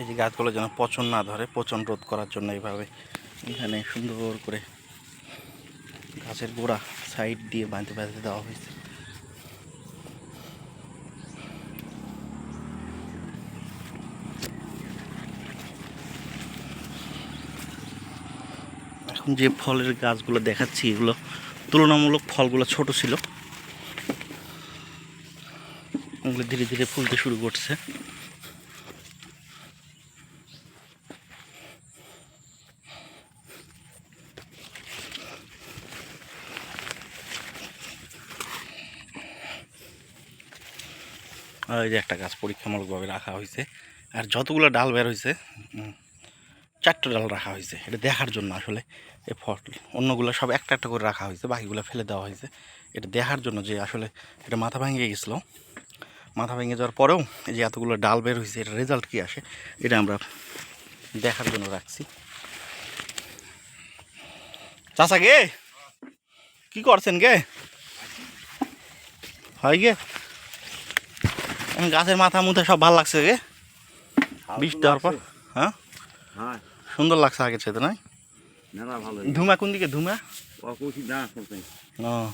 এই যে গাছগুলো যেন পচন না ধরে, পচন রোধ করার জন্য এইভাবে এখানে সুন্দর করে গাছের গোড়া সাইড দিয়ে বাঁধতে বাঁধতে দেওয়া হয়েছে। এখন যে ফলের গাছগুলো দেখাচ্ছি, এগুলো তুলনামূলক ফলগুলো ছোট ছিল। ওগুলো ধীরে ধীরে ফুলতে শুরু করছে। এই যে একটা গাছ পরীক্ষামূলকভাবে রাখা হয়েছে। আর যতগুলো ডাল বের হয়েছে চারটে ডাল রাখা হয়েছে। এটা দেখার জন্য আসলে এই ফল, অন্যগুলো সব একটা একটা করে রাখা হয়েছে, বাকিগুলো ফেলে দেওয়া হয়েছে। এটা দেখার জন্য যে আসলে এটা মাথা ভেঙে গেছিল। মাথা ভেঙে যাওয়ার পরেও এই যে এতগুলো ডাল বের হয়েছে এটা রেজাল্ট কী আসে, এটা আমরা দেখার জন্য রাখছি। চাষা গে, কী করছেন গে? হয় গে? গাছের মাথা মুথা সব ভালো লাগছে গে বৃষ্টি দেওয়ার পর হ্যাঁ? হ্যাঁ। সুন্দর লাগছে আগের সাথে নয় ধুমা কোন দিকে ধুমা? না ও।